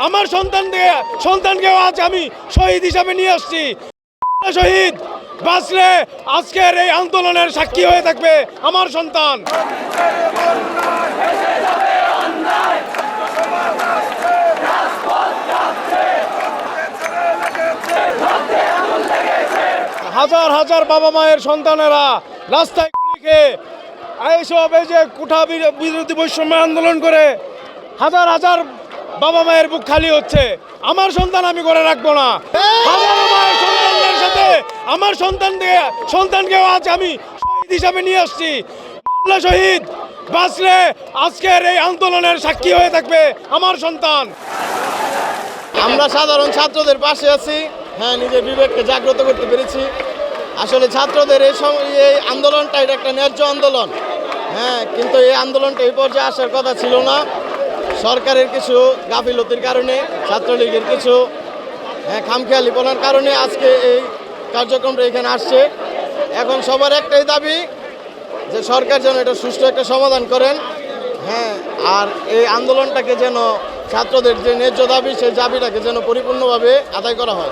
আমার সন্তানকে সন্তানকেও আজ আমি শহীদ হিসাবে নিয়ে আসছি। শহীদ, বাঁচলে আজকের এই আন্দোলনের সাক্ষী হয়ে থাকবে আমার সন্তান। হাজার হাজার বাবা মায়ের সন্তানেরা রাস্তায় গুলি খেয়ে এইসব এই যে কুঠা বির- বিরোধী বৈষম্য আন্দোলন করে হাজার হাজার বাবা মায়ের বুক খালি হচ্ছে। আমার সন্তান আমি করে রাখব না। মায়ের সন্তানদের সাথে, আমার সন্তানকে আজ আমি শহীদ হিসাবে নিয়ে আসছি। শহীদ, বাঁচলে আজকের এই আন্দোলনের সাক্ষী হয়ে থাকবে আমার সন্তান। আমরা সাধারণ ছাত্রদের পাশে আছি। হ্যাঁ নিজের বিবেককে জাগ্রত করতে পেরেছি। আসলে ছাত্রদের এই সম- এই আন্দোলনটা এটা একটা ন্যায্য আন্দোলন। হ্যাঁ কিন্তু এই আন্দোলনটা এই পর্যায়ে আসার কথা ছিল না। সরকারের কিছু গাফিলতির কারণে, ছাত্রলীগের কিছু হ্যাঁ খামখেয়ালিপনার কারণে আজকে এই কার্যক্রমটা এখানে আসছে। এখন সবার একটাই দাবি যে সরকার যেন এটা সুষ্ঠু একটা সমাধান করেন। হ্যাঁ আর এই আন্দোলনটাকে যেন ছাত্রদের যে ন্যায্য দাবি, সেই দাবিটাকে যেন পরিপূর্ণভাবে আদায় করা হয়।